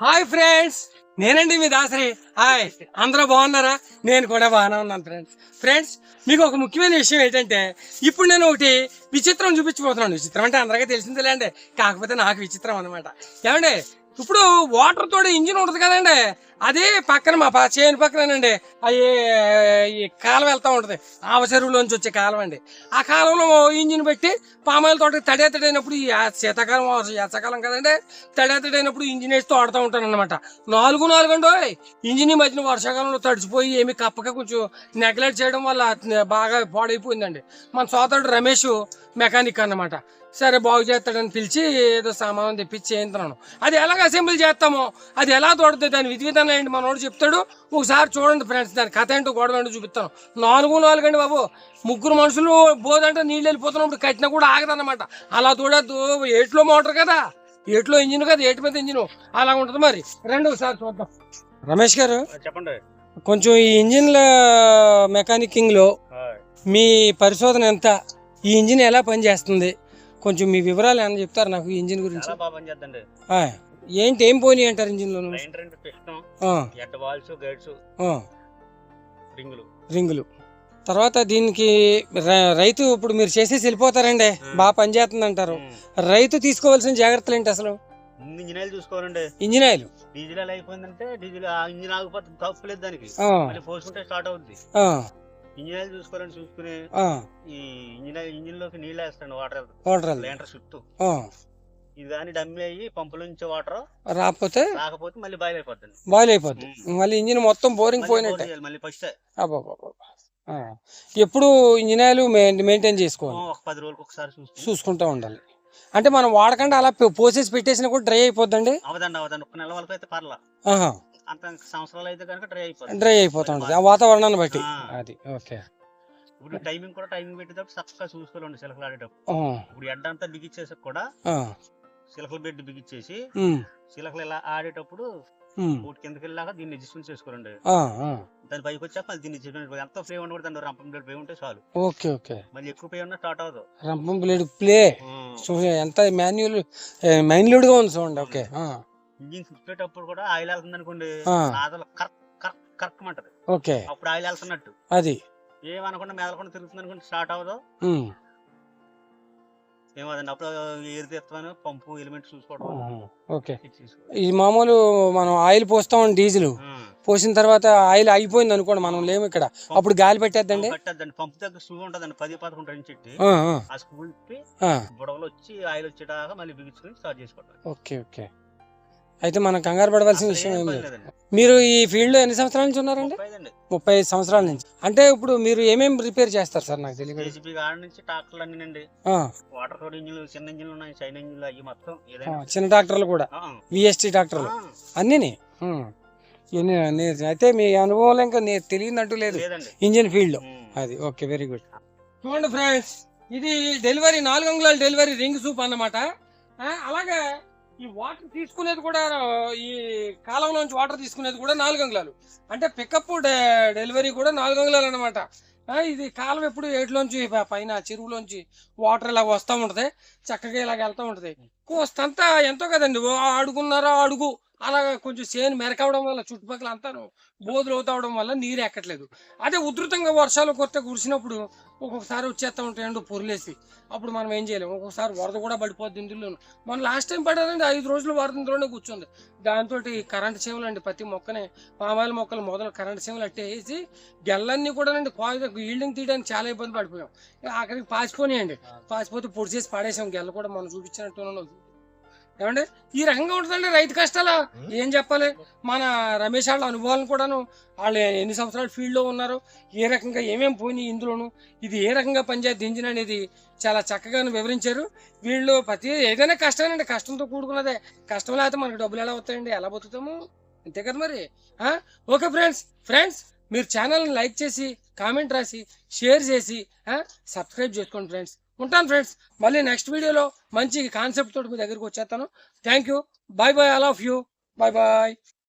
Hi friends నేనండి మీ Dasari. Hi అందరూ బాగున్నారా? నేను కూడా బాగానే ఉన్నాను ఫ్రెండ్స్. ఫ్రెండ్స్ మీకు ఒక ముఖ్యమైన విషయం ఏంటంటే ఇప్పుడు నేను ఒకటి విచిత్రం చూపించబోతున్నాను. విచిత్రం అంటే అందరికీ తెలిసిందేలేండి. కాకపోతే నాకు విచిత్రం అనమాట ఏమండి ఇప్పుడు వాటర్ తోటి ఇంజిన్ ఉంటుంది కదండి. అది పక్కన మా ప- చేను పక్కనండి అవి ఈ కాలువ వెళ్తూ ఉంటుంది. ఆవ చెరువులోంచి వచ్చే కాలువ అండి. ఆ కాలువలో ఇంజిన్ పెట్టి పామాయిల తోట తడే తడైనప్పుడు శీతాకాలం శీతాకాలం కదండి. తడేతడైనప్పుడు ఇంజిన్ వేసి తోడుతూ ఉంటాను అనమాట నాలుగు నాలుగు ఇంజిన్ ఈ మధ్యన వర్షాకాలంలో తడిచిపోయి ఏమి కప్పక కొంచెం నెగ్లెక్ట్ చేయడం వల్ల బాగా పాడైపోయిందండి. మన సోదరుడు రమేష్ మెకానిక్ అనమాట సరే బాగు చేస్తాడని పిలిచి ఏదో సామాన్ తెప్పించి చేయించున్నాను అది ఎలాగ అసెంబ్లీ చేస్తామో అది ఎలా తోడుతుంది దాని విధి విధానం ఏంటి మనోడు చెప్తాడు. ఒకసారి చూడండి ఫ్రెండ్స్ దాని కథ ఏంటో గొడవ ఏంటో చూపిస్తాను. నాలుగు నాలుగు అండి బాబు ముగ్గురు మనుషులు బోదంటే నీళ్ళు వెళ్ళిపోతున్నప్పుడు కట్టినా కూడా ఆగదన్నమాట. అలా తోడద్దు ఏట్లో మోటార్ కదా ఏట్లో ఇంజిన్ కదా ఏటి మీద ఇంజిన్. అలా ఉంటుంది మరి. రెండు ఒకసారి చూద్దాం. రమేష్ గారు చెప్పండి. కొంచెం ఈ ఇంజిన్ల మెకానికింగ్లో మీ పరిశోధన ఎంత? ఈ ఇంజిన్ ఎలా పనిచేస్తుంది? కొంచెం మీ వివరాలు ఏమైనా చెప్తారు? నాకు ఇంజిన్ గురించి. చాలా బాగా పనిచేద్దండి ఆ, ఏంటి ఏం పోనీ అంటారు రెండు పిస్టం ఎట్ గైడ్స్ ఆ, రింగులు. రింగులు. తర్వాత దీనికి రైతు ఇప్పుడు మీరు చేసేసి వెళ్ళిపోతారండి. బాగా పనిచేస్తుంది అంటారు. రైతు తీసుకోవాల్సిన జాగ్రత్తలు ఏంటి అసలు? ఇంజిన్ ఆయిల్ చూసుకోవాలండి. Engine oil. డీజిల్ ఆయిల్ అయిపోయిందంటే డీజిల్ ఇంజిన్ ఆగిపోతే తప్పులేదు దానికి. ఆ, మళ్ళీ పోసుకుంటే స్టార్ట్ అవుద్ది. ఆ, ఇంజిన్ ఆయిల్ చూసుకోవాలని చూసుకుని ఈ ఇంజిన్ ఇంజిన్లోకి నీళ్ళు వేస్తాను వాటర్ వాటర్. లీటర్ చుట్టూ. ఇది కానీ డమ్మి అయ్యి పంపుల నుంచి వాటర్ రాకపోతే రాకపోతే మళ్ళీ బాయిల్ అయిపోతుంది బాయిల్ అయిపోద్ది మళ్ళీ ఇంజిన్ మొత్తం బోరింగ్ పోయినట్టే. మళ్ళీ ఫస్ట్. ఎప్పుడు ఇంజిన్ ఆయిల్ మెయింటైన్ చేసుకోవాలి. ఒక పది రోజులకు ఒకసారి చూసుకుంటూ. ఉండాలి. అంటే మనం వాడకుండా అలా పోసేసి పెట్టేసినా కూడా డ్రై అయిపోద్దండి. అవదండి అవదండి. ఒక నెల వరకు అయితే పర్లా. అంత సంవత్సరాలు అయితే కనుక డ్రై అయిపోతుంది. డ్రై అయిపోతూ ఉంటుంది. ఆ వాతావరణాన్ని బట్టి. ఆ. అది. ఓకే. ఇప్పుడు టైమింగ్ కూడా టైమింగ్ పెట్టేటప్పుడు చక్కగా చూసుకోవాలండి సిలకలు ఆడేటప్పుడు. ఆ, ఇప్పుడు ఎడ్డ అంతా బిగించేసి కూడా ఆ, సిలకల బెడ్ బిగించేసి ఉమ్, సిలకలు ఇలా ఆడేటప్పుడు ఉమ్, కిందకి వెళ్ళాక దీన్ని అడ్జస్ట్మెంట్ చేసుకోరండి ఆ, ఆ. దాని పైకి వచ్చాక మళ్ళీ దీన్ని adjustment ఎంత ఫ్రీ ఉండి కూడా దాని రంపం బ్లేడ్ పై ఉంటే చాలు. Okay okay. మళ్ళీ ఎక్కువ పై ఉన్నా స్టార్ట్ అవ్వదు. రంపం బ్లేడ్ ప్లే చూ ఎంత మాన్యువల్ మైన్యూడ్గా ఉంది చూడండి. ఓకే ఆ, ఇంజిన్ తిప్పేటప్పుడు కూడా ఆయిల్ వెళ్తుంది అనుకోండి. నాదలు కరెక్ట్ కరెక్ట్ కరెక్ట్ అంటది ఓకే. అప్పుడు ఆయిల్ వెళ్తున్నట్టు అది. ఏమనకుండా మెదలకుండా తిరుగుతుంది అనుకోండి స్టార్ట్ అవ్వదు ఏమదండి అప్పుడు ఏది తెస్తామని పంపు ఎలిమెంట్ చూసుకోవడం ఓకే. ఇది మామూలు మనం ఆయిల్ పోస్తాం డీజిల్. పోసిన తర్వాత ఆయిల్ అయిపోయింది అనుకోండి మనం లేము ఇక్కడ. అప్పుడు గాలి పెట్టేద్దండి? పట్టద్దండి. పంపు దగ్గర స్క్రూ ఉంటుందండి పది పదకొండు ఇంచ్ ఎట్టి ఆ, స్క్రూ. బుడవలు వచ్చి ఆయిల్ వచ్చేదాకా మళ్ళీ బిగించుకుని స్టార్ట్ చేసుకోవడం ఓకే ఓకే. అయితే మనం కంగారు పడవలసిన విషయం ఏం లేదు. మీరు ఈ ఫీల్డ్లో ఎన్ని సంవత్సరాల నుంచి ఉన్నారండి ముప్పై ఐదు సంవత్సరాల నుంచి. అంటే ఇప్పుడు మీరు ఏమేమి రిపేర్ చేస్తారు సార్ నాకు తెలియదు. అన్ని చిన్న ట్రాక్టర్లు కూడా. విఎస్టీ ట్రాక్టర్లు. ఆ, అన్నీని? ఉమ్. ఎన్ని నే- అయితే మీ అనుభవం ఇంకా నేను తెలియదంటూ లేదు. Engine field. అది. Okay very good. చూడండి ఫ్రెండ్స్ ఇది డెలివరీ నాలుగు అంగుళాల డెలివరీ రింగ్ సూప్ అన్నమాట. అలాగే ఈ వాటర్ తీసుకునేది కూడా ఈ కాలంలోంచి వాటర్ తీసుకునేది కూడా నాలుగు అంగుళాలు అంటే పికప్ డెలివరీ కూడా నాలుగు అంగుళాలు అనమాట ఇది కాలం ఎప్పుడు ఏట్లోంచి పైన చెరువులోంచి వాటర్ ఇలా వస్తూ ఉంటది. చక్కగా ఇలాగ వెళ్తూ ఉంటది. కోస్తంతా ఎంతో కదండి. ఓ అడుగున్నారా అడుగు అలా కొంచెం చేను మెరకవడం వల్ల చుట్టుపక్కల అంతాను బోధులు అవుతావడం వల్ల నీరు ఎక్కట్లేదు. అదే ఉధృతంగా వర్షాలు కొత్త కురిసినప్పుడు ఒక్కొక్కసారి వచ్చేస్తా ఉంటాయండి పొరులేసి. అప్పుడు మనం ఏం చేయలేము ఒక్కొక్కసారి వరద కూడా పడిపోద్ది ఇందులో మన లాస్ట్ టైం పడేదండి ఐదు రోజులు వరద ఇందులోనే కూర్చుంది. దాంతో కరెంట్ సేవలు అండి ప్రతి మొక్కనే. పామాయిల మొక్కలు మొదలు కరెంట్ సేవలు అట్టేసి గెల్లన్నీ కూడా అండి ఈల్డింగ్ తీయడానికి చాలా ఇబ్బంది పడిపోయాం. ఆఖరికి పాసిపోయాయండి పాసిపోతే పొడి చేసి పడేసాం. గెల్ల కూడా మనం చూపించినట్టు ఏమండి? ఈ రకంగా ఉంటుందండి రైతు కష్టాలా. ఏం చెప్పాలి? మన రమేష్ వాళ్ళ అనుభవాలను కూడాను వాళ్ళు ఎన్ని సంవత్సరాలు ఫీల్డ్లో ఉన్నారు ఏ రకంగా ఏమేమి పోయినాయి ఇందులోను ఇది ఏ రకంగా పనిచేద్ది ఇంజిన్ అనేది చాలా చక్కగా వివరించారు. వీళ్ళు ప్రతి ఏదైనా కష్టమేనండి కష్టంతో కూడుకున్నదే. కష్టం లేకపోతే మనకు డబ్బులు ఎలా వస్తాయండి? ఎలా బతుకుతాము? అంతే కదా మరి? ఓకే ఫ్రెండ్స్ ఫ్రెండ్స్ మీరు ఛానల్ని లైక్ చేసి కామెంట్ రాసి షేర్ చేసి? సబ్స్క్రైబ్ చేసుకోండి ఫ్రెండ్స్ ఉంటాను ఫ్రెండ్స్ మళ్ళీ నెక్స్ట్ వీడియోలో మంచి కాన్సెప్ట్ తోటి మీ దగ్గరికి వచ్చేస్తాను. Thank you bye bye all of you bye bye